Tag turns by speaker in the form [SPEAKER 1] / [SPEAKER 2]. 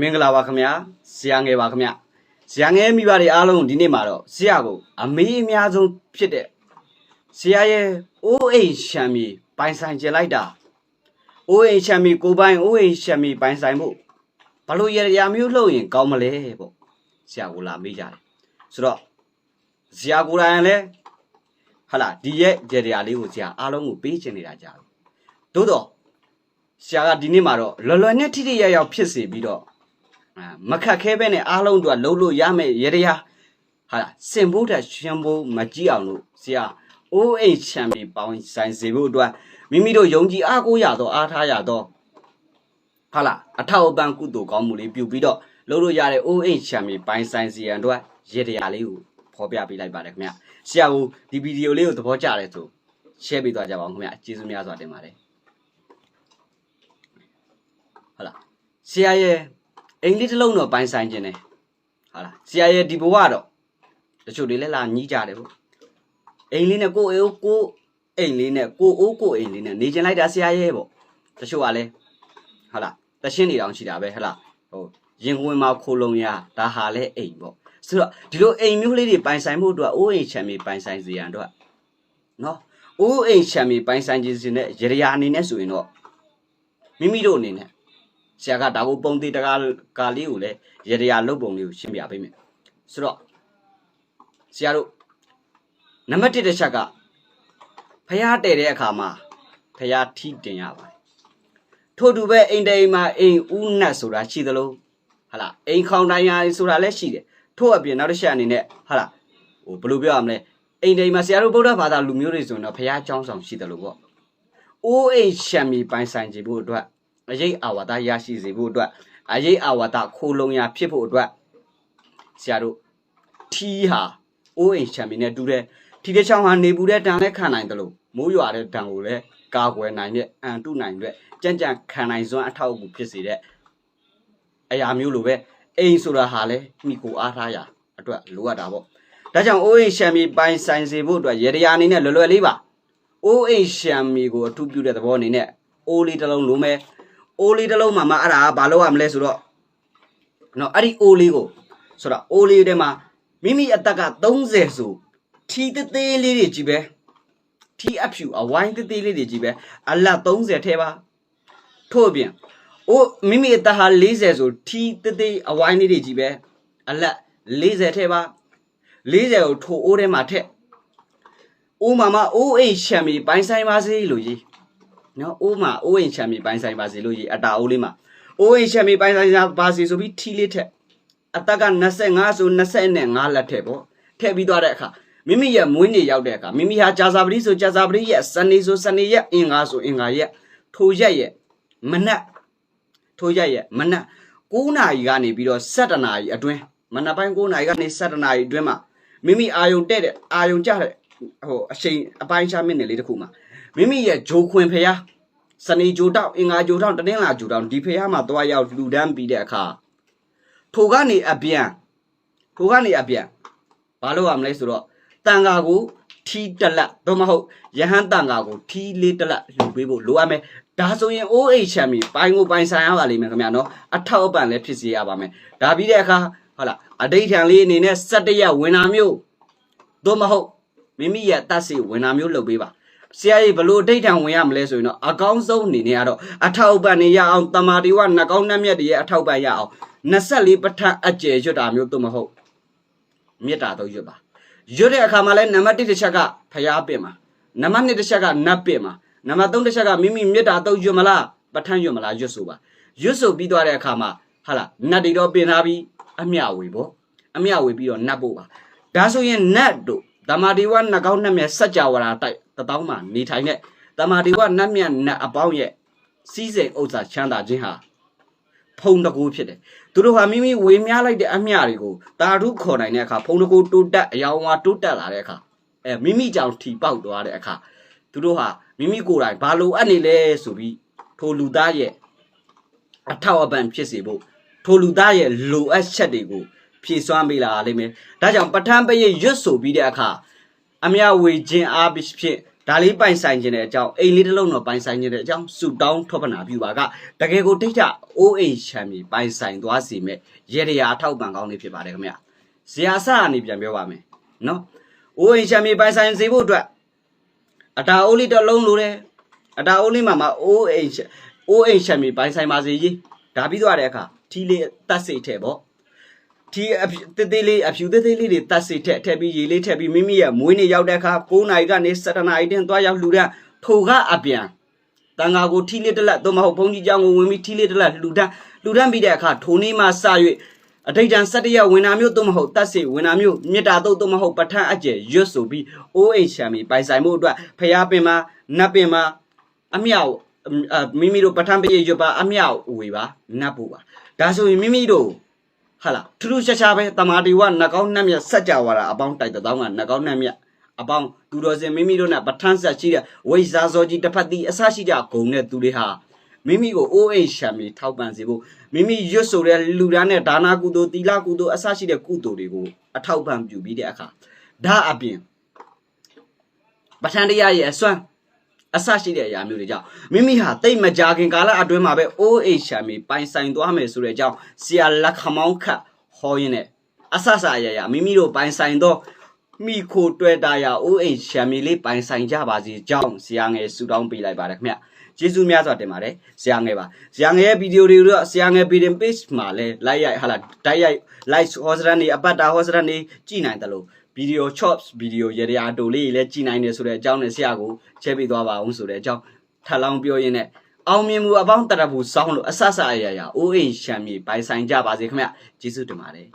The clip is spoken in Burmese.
[SPEAKER 1] မင်္ဂလာပါခင်ဗျာဆရာငယ်ပါခင်ဗျာဆရာငယ်မိဘတွေအားလုံးဒီနေ့မှာတော့ဆရာကိုအမေးအများဆုံးဖြစ်တဲ့ဆရာရဲ့အိုးအိမ်ရှမ်းမီပိုင်ဆိုင်ကျင်လိုက်တာအိုးအိမ်ရှမ်းမီကိုပိုင်အိုးအိမ်ရှမ်းမီပိုင်ဆိုင်ဖို့ဘလို့ရရမျိုးလှုပ်ရင်ကောင်းမလဲပေါ့ဆရာကိုလာမေးကြတယ်ဆိုတော့ဆရာကိုယ်တိုင်လည်းဟာလာဒီရဲ့ကြရလေးကိုဆရာအားလုံးကိုပေးချင်နေတာကြာပြီသို့တော့ဆရာကဒီနေ့မှာတော့လွယ်လွယ်နဲ့ထိထိရောက်ရောက်ဖြစ်စေပြီးတော့အာ မခက်ခဲပဲနဲ့အားလုံးတို့ကလုံးလို့ရမယ်ရရဟာစင်ဖို့တဲ့ရှင်ဖို့မကြည့်အောင်လို့ဆရာအိုးအိမ်ချမ်းပြီးပေါင်းဆိုင်စေဖို့အတွက်မိမိတို့ယုံကြည်အားကိုးရတော့အားထားရတော့ဟာလာအထောက်အပံ့ကုသိုလ်ကောင်းမှုလေးပြုပြီးတော့လုံးလို့ရတဲ့အိုးအိမ်ချမ်းပြီးပိုင်ဆိုင်စီရန်အတွက်ရရလေးကိုဖော်ပြပေးလိုက်ပါတယ်ခင်ဗျဆရာကဒီဗီဒီယိုလေးကိုသဘောကျတယ်ဆို share ပေးသွားကြပါအောင်ခင်ဗျကျေးဇူးများစွာတင်ပါတယ်ဟုတ်လားဆရာရဲ့ အိမ်လေးတစ်လုံးတော့ပိုင်ဆိုင်ခြင်းတယ်ဟုတ်လားဆရာရဲ့ဒီဘဝတော့တချို့တွေလည်းလာညီးကြတယ်ပေါ့အိမ်လေးနဲ့ကိုယ်အိုးကိုယ်အိမ်လေးနဲ့ကိုယ်အိုးကိုယ်အိမ်လေးနဲ့နေကျင်လိုက်တာဆရာရဲ့ပေါ့တချို့ကလည်းဟုတ်လားတရှင်းနေတောင်ရှိတာပဲဟုတ်လားဟိုရင်ဝင်မှာခိုလုံရဒါဟာလည်းအိမ်ပေါ့ဆိုတော့ဒီလိုအိမ်မျိုးလေးတွေပိုင်ဆိုင်ဖို့အတွက်အိုးအိမ်ချမ်းမြေပိုင်ဆိုင်စေရန်အတွက်နော်အိုးအိမ်ချမ်းမြေပိုင်ဆိုင်ခြင်းစင်တဲ့ရရအနေနဲ့ဆိုရင်တော့မိမိတို့အနေနဲ့ ဆရာကဒါကိုပုံသေးတကားကာလေးကိုလည်းရေတရာလုတ်ပုံလေးကိုရှင်းပြပေးမယ်ဆိုတော့ဆရာတို့နံပါတ်1တစ်ချက်ကဖျားတည်တဲ့အခါမှာဖျားထီးတင်ရပါတယ်ထို့တူပဲအိမ်တိမ်မှာအိမ်ဦးနတ်ဆိုတာရှိသလိုဟာလားအိမ်ခေါင်တိုင်းရာဆိုတာလည်းရှိတယ်ထို့အပြင်နောက်တစ်ချက်အနေနဲ့ဟာလားဟိုဘယ်လိုပြောရမလဲအိမ်တိမ်မှာဆရာတို့ဗုဒ္ဓဘာသာလူမျိုးတွေဆိုရင်တော့ဖျားเจ้าဆောင်ရှိတယ်လို့ပေါ့အိုးအိမ်ရှံမီပိုင်ဆိုင်ခြင်းဖို့အတွက် အရေးအာဝါဒရရှိစေဖို့အတွက်အရေးအာဝါဒခိုးလုံရဖြစ်ဖို့အတွက်ဆရာတို့ထီးဟာအိုးအိမ်ချမ်းမီနဲ့တူတဲ့ထီးတဲ့ချောင်းဟာနေပူတဲ့တန်နဲ့ခံနိုင်တယ်လို့မိုးရွာတဲ့တန်ကိုလည်းကာကွယ်နိုင်တဲ့အန်တုနိုင်တဲ့ကြံ့ကြံ့ခံနိုင်စွမ်းအထောက်အကူဖြစ်စေတဲ့အရာမျိုးလိုပဲအိမ်ဆိုတာဟာလည်းမိကိုအားထားရအတွက်လိုအပ်တာပေါ့ဒါကြောင့်အိုးအိမ်ချမ်းမီပိုင်ဆိုင်စေဖို့အတွက်ရေတရာအနေနဲ့လွယ်လွယ်လေးပါအိုးအိမ်ချမ်းမီကိုအထူးပြုတဲ့သဘောအနေနဲ့အိုးလေးတစ်လုံးလိုမဲ့ အိုးလေးတစ်လုံးမှာမှအဲ့ဒါကဘာလို့ရမလဲဆိုတော့နော်အဲ့ဒီအိုးလေးကိုဆိုတော့အိုးလေးထဲမှာမိမိအသက်က30ဆိုထီသေးသေးလေးတွေကြီးပဲထီအဖြူအဝိုင်းသေးသေးလေးတွေကြီးပဲအလတ်30ထဲပါထို့အပြင်အိုးမိမိအသက်ဟာ40ဆိုထီသေးသေးအဝိုင်းလေးတွေကြီးပဲအလတ်40ထဲပါ40ကိုထိုးအိုးထဲမှာထက်အိုးမှာမအိုးအိမ်ရှံမီပိုင်းဆိုင်ပါစေလို့ကြီး နော်အိုးမှာအိုးအိမ်ချမ်းမြေပိုင်းဆိုင်ပါစေလို့ရေအတာအိုးလေးမှာအိုးအိမ်ချမ်းမြေပိုင်းဆိုင်ပါစေဆိုပြီးထီလေးထက်အသက်က25ဆို25လက်ထက်ပေါ့ထည့်ပြီးသွားတဲ့အခါမိမိရဲ့မွေးနေ့ရောက်တဲ့အခါမိမိဟာကြာစာပတိဆိုကြာစာပတိရဲ့စနေဆိုစနေရဲ့အင်္ဂါဆိုအင်္ဂါရဲ့ထိုရက်ရဲ့မနက်ထိုရက်ရဲ့မနက်9နာရီကနေပြီးတော့7နာရီအတွင်းမနက်ပိုင်း9နာရီကနေ7နာရီအတွင်းမှာမိမိအာယုံတဲ့တဲ့အာယုံကြတဲ့ဟိုအချိန်အပိုင်းခြားမိနစ်လေးတစ်ခုမှာ မိမိရဲ့ဂျိုခွင်ဖျားစနေဂျိုတောက်အင်္ဂါဂျိုတောက်တနင်္လာဂျိုတောက်ဒီဖျားမှာသွားရောက်လူဒန်းပြီးတဲ့အခါထိုကနေအပြန်ထိုကနေအပြန်ဘာလို့ရမလဲဆိုတော့တန်ဃာကိုထီးတက်လက်သို့မဟုတ်ယဟန်တန်ဃာကိုထီးလေးတက်လက်လူပေးဖို့လိုအပ်မယ်ဒါဆိုရင်အိုးအိတ်ချမ်းပြီးပိုင်းကိုပိုင်းဆိုင်ရပါလိမ့်မယ်ခင်ဗျာနော်အထောက်အပံ့လည်းဖြစ်စေရပါမယ်ဒါပြီးတဲ့အခါဟုတ်လားအတိတ်ထံလေးအနေနဲ့စက်တရက်ဝင်တာမျိုးသို့မဟုတ်မိမိရဲ့တတ်စီဝင်တာမျိုးလုပ်ပေးပါ ဆရာကြီးဘလို့ဒိဋ္ဌံဝင်ရမလဲဆိုရင်တော့အကောင်းဆုံးအနေနဲ့ကတော့အထောက်အပံ့နေရအောင်တမာတိဝနှကောင်းနှက်မြတ်တွေရဲ့အထောက်ပံ့ရအောင်24ပဋ္ဌာန်းအကျယ်ရွတ်တာမျိုးသို့မဟုတ်မေတ္တာတော့ရွတ်ပါရွတ်တဲ့အခါမှာလဲနံပါတ်1တစ်ချက်ကဖျားပင်ပါနံပါတ်2တစ်ချက်ကနတ်ပင်ပါနံပါတ်3တစ်ချက်ကမိမိမေတ္တာတော့ရွတ်မလားပဋ္ဌာန်းရွတ်မလားရွတ်ဆိုပါရွတ်ဆိုပြီးသွားတဲ့အခါမှာဟာလားနတ်တွေတော့ပင်ထားပြီးအမျှဝေပေါ့အမျှဝေပြီးတော့နတ်ဖို့ပါဒါဆိုရင်နတ်တို့ဓမ္မဒီဝနှကောင်းနှက်မြတ်စัจ java ရာတိုက် တပေါင်းမှာနေထိုင်တဲ့ဓမ္မဒီဝနှက်မြတ်နတ်အပေါင်းရဲ့စီးစိမ်ဥစ္စာချမ်းသာခြင်းဟာဖုံတကူဖြစ်တယ်သူတို့ဟာမိမိဝေမျှလိုက်တဲ့အမျှတွေကိုတာထုခေါ်နိုင်တဲ့အခါဖုံတကူတိုးတက်အယောင်ဝါတိုးတက်လာတဲ့အခါအဲမိမိကြောင့်ထီပေါက်သွားတဲ့အခါသူတို့ဟာမိမိကိုယ်တိုင်ဘာလို့အပ်နေလဲဆိုပြီးထိုလူသားရဲ့အထောက်အပံ့ဖြစ်စေဖို့ထိုလူသားရဲ့လိုအပ်ချက်တွေကိုဖြည့်စွမ်းပေးလာလိမ့်မယ်ဒါကြောင့်ပဋ္ဌာန်းပရိတ်ရွတ်ဆိုပြီးတဲ့အခါအမြဝေခြင်းအားဖြင့် ဒါလေးပိုင်ဆိုင်ခြင်းတဲ့အကြောင်းအိမ်လေးတစ်လုံးတော့ပိုင်ဆိုင်ခြင်းတဲ့အကြောင်းစုတောင်းထောပနာပြုပါကတကယ်ကိုတိတ်ကြအိုးအိမ်ချမ်းမြေပိုင်ဆိုင်သွားစီမဲ့ရေရရာအထောက်ပံ့ကောင်းလေးဖြစ်ပါတယ်ခင်ဗျဇရာဆအနေပြန်ပြောပါမယ်နော်အိုးအိမ်ချမ်းမြေပိုင်ဆိုင်စေဖို့အတွက်အတာအိုးလေးတစ်လုံးလိုတယ်အတာအိုးလေးမှာမှာအိုးအိမ်ချအိုးအိမ်ချမ်းမြေပိုင်ဆိုင်ပါစေကြီးဒါပြီးသွားတဲ့အခါထီလေးတတ်စိတ်ထဲပေါ့ ဒီအဖြူတေးသေးလေးအဖြူသေးသေးလေးတွေတတ်စိတ်ထက်ထည့်ပြီးရေလေးထည့်ပြီးမိမိရဲ့မွေးနေ့ရောက်တဲ့အခါ9နာရီကနေ7နာရီတင်သွားရောက်လှူဒန်းထိုကအပြန်တန်ဃာကိုထီလေးတစ်လက်သို့မဟုတ်ဘုန်းကြီးကျောင်းကိုဝင်ပြီးထီလေးတစ်လက်လှူဒန်းလှူဒန်းပြီးတဲ့အခါထိုနေ့မှစ၍အဋိဋ္ဌံ7ရက်ဝင်နာမျိုးသို့မဟုတ်တတ်စိတ်ဝင်နာမျိုးမေတ္တာတုတ်သို့မဟုတ်ပဋ္ဌာန်းအကျယ်ရွတ်ဆိုပြီးအိုးအိမ်ချမ်းပြီးပိုင်ဆိုင်မှုအတွက်ဖျားပင်မှာနတ်ပင်မှာအမြောက်အမိမိတို့ပဋ္ဌာန်းပိရွတ်ပါအမြောက်ဝေပါနတ်ပူပါဒါဆိုရင်မိမိတို့ ဟာလားထူးထူးခြားခြားပဲတမာတီဝနှကောင်းနှက်မြတ်ဆက်ကြဝါတာအပေါင်းတိုက်တဲ့တောင်းကနှကောင်းနှက်မြတ်အပေါင်းသူတော်စင်မိမိတို့နဲ့ပဋ္ဌာန်းဆက်ရှိတဲ့ဝိဇာဇောကြီးတစ်ဖက်တီအစရှိကြဂုံတဲ့သူတွေဟာမိမိကိုအိုးအိမ်ရှံပြီးထောက်ပံ့စေဖို့မိမိရွတ်ဆိုတဲ့လူဒန်းနဲ့ဒါနာကုသိုလ်တီလာကုသိုလ်အစရှိတဲ့ကုသိုလ်တွေကိုအထောက်ပံ့ပြုပြီးတဲ့အခါဒါအပြင်ပဋ္ဌာန်းတရားရဲ့အစွမ်း အစရှိတဲ့အရာမျိုးတွေကြောင့်မိမိဟာတိတ်မကြခင်ကာလအတွင်းမှာပဲအိုးအိမ်ရှာမီပိုင်ဆိုင်သွားမယ်ဆိုတဲ့အကြောင်းဆရာလက်ခမောင်းခတ်ဟောရင်းနဲ့အဆဆအရာရာမိမိတို့ပိုင်ဆိုင်သောမိခိုတွေ့တာရာအိုးအိမ်ရှာမီလေးပိုင်ဆိုင်ကြပါစေကြောင်းဆရာငယ်ဆူတောင်းပေးလိုက်ပါတယ်ခင်ဗျကျေးဇူးများစွာတင်ပါတယ်ဆရာငယ်ပါဆရာငယ်ရဲ့ဗီဒီယိုတွေတော့ဆရာငယ် page page မှာလဲ like ရိုက်ဟာလာတိုက်ရိုက် like ဟောစရန်နေအပတ်တာဟောစရန်နေကြည်နိုင်တယ်လို့ ဗီဒီယို chops ဗီဒီယိုရေရာအတူလေးလည်းကြည်နိုင်တယ်ဆိုတဲ့အကြောင်းနဲ့ဆရာကိုချဲပေးသွားပါအောင်ဆိုတဲ့အကြောင်းထပ်လောင်းပြောရင်းနဲ့အောင်မြင်မှုအပေါင်းတရဘူးစောင်းလို့အဆဆအရာရာအိုးအိမ်ရှမ်းမြေပိုင်ဆိုင်ကြပါစေခင်ဗျကျေးဇူးတင်ပါတယ်